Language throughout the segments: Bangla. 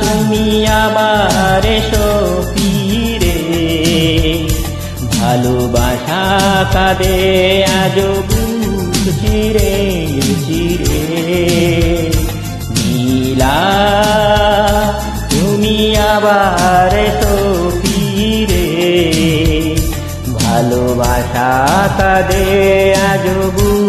তুমি আবার এসো ফিরে। ভালোবাসা কাঁদে আজ চিরে চিরে নীলা, তুমি আবার এসো ফিরে। ভালোবাসা কাঁদে আজ বুক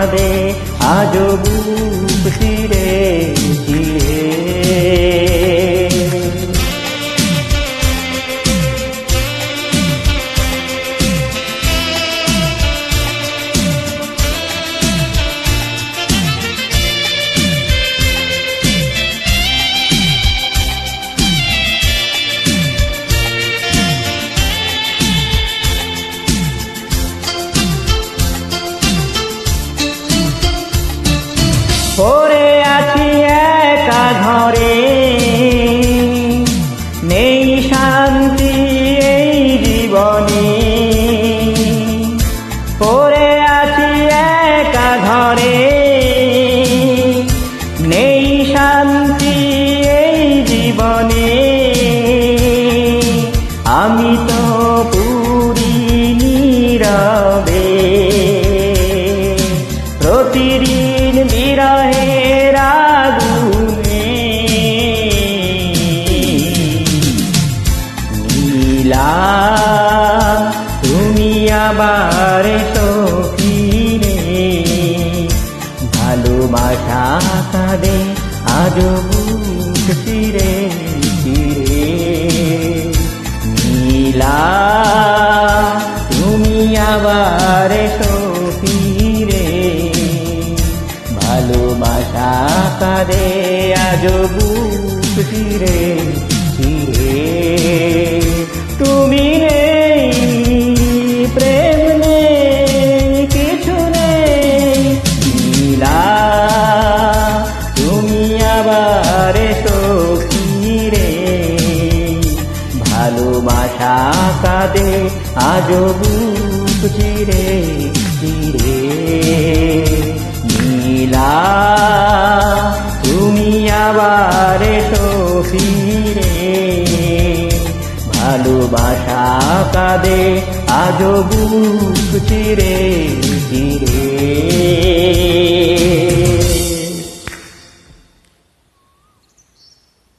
কাঁদে আজ বুক শান্তি এই জীবনে। নীলা তুমি আবার তো ফিরে। ভালোবাসা কাঁদে আজ বুক চিরে চিরে নীলা, তুমি আবার তো ফিরে। ভালোবাসা কাঁদে আজ বুক চিরে আজ বুক চিরে চিরে নীলা তুমি আবার তো ফিরে ভালোবাসা কাঁদে আজ বুক চিরে চিরে